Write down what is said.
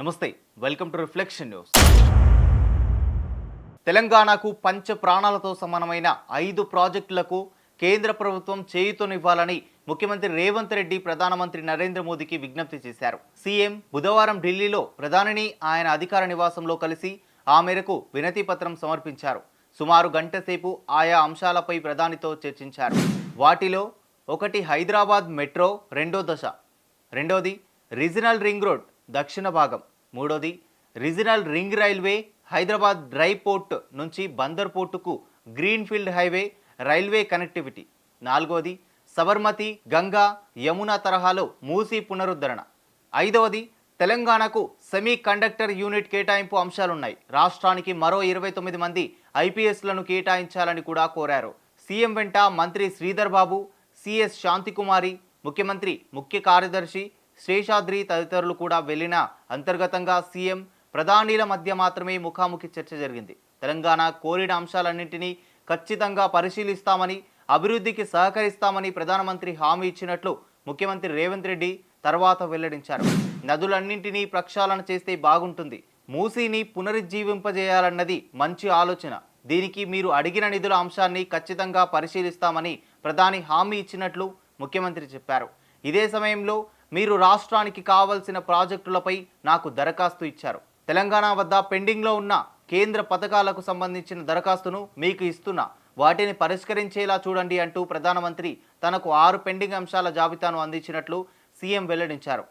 నమస్తే welcome to reflection news. తెలంగాణకు పంచ ప్రాణాలతో సమానమైన ఐదు ప్రాజెక్టులకు కేంద్ర ప్రభుత్వం చేయుతనివ్వాలని ముఖ్యమంత్రి రేవంత్ రెడ్డి ప్రధానమంత్రి నరేంద్ర మోదీకి విజ్ఞప్తి చేశారు. సీఎం బుధవారం ఢిల్లీలో ప్రధానిని ఆయన అధికార నివాసంలో కలిసి ఆ మేరకు వినతిపత్రం సమర్పించారు. సుమారు గంట సేపు ఆయా అంశాలపై ప్రధానితో చర్చించారు. వాటిలో ఒకటి హైదరాబాద్ మెట్రో రెండో దశ. రెండోది రీజనల్ రింగ్ రోడ్ దక్షిణ భాగం. మూడోది regional ring railway Hyderabad dry port నుంచి బందర్ పోర్టుకు గ్రీన్ఫీల్డ్ హైవే రైల్వే కనెక్టివిటీ. నాలుగోది సబర్మతి గంగా యమున తరహాలో మూసీ పునరుద్ధరణ. ఐదవది తెలంగాణకు సెమీ కండక్టర్ యూనిట్ కేటాయింపు అంశాలున్నాయి. రాష్ట్రానికి మరో ఇరవై తొమ్మిది మంది ఐపీఎస్లను కేటాయించాలని కూడా కోరారు. సీఎం వెంట మంత్రి శ్రీధర్ బాబు సిఎస్ శాంతికుమారి ముఖ్యమంత్రి ముఖ్య కార్యదర్శి శేషాద్రి తదితరులు కూడా వెళ్ళిన అంతర్గతంగా సీఎం ప్రధానిల మధ్య మాత్రమే ముఖాముఖి చర్చ జరిగింది. తెలంగాణ కోరిన అంశాలన్నింటినీ ఖచ్చితంగా పరిశీలిస్తామని అభివృద్ధికి సహకరిస్తామని ప్రధానమంత్రి హామీ ఇచ్చినట్లు ముఖ్యమంత్రి రేవంత్ రెడ్డి తర్వాత వెల్లడించారు. నదులన్నింటినీ ప్రక్షాళన చేస్తే బాగుంటుంది. మూసీని పునరుజ్జీవింపజేయాలన్నది మంచి ఆలోచన. దీనికి మీరు అడిగిన నిధుల అంశాన్ని ఖచ్చితంగా పరిశీలిస్తామని ప్రధాని హామీ ఇచ్చినట్లు ముఖ్యమంత్రి చెప్పారు. ఇదే సమయంలో మీరు రాష్ట్రానికి కావలసిన ప్రాజెక్టులపై నాకు దరఖాస్తు ఇచ్చారు. తెలంగాణ వద్ద పెండింగ్లో ఉన్న కేంద్ర పథకాలకు సంబంధించిన దరఖాస్తును మీకు ఇస్తున్నా. వాటిని పరిష్కరించేలా చూడండి అంటూ ప్రధానమంత్రి తనకు ఆరు పెండింగ్ అంశాల జాబితాను అందించినట్లు సీఎం వెల్లడించారు.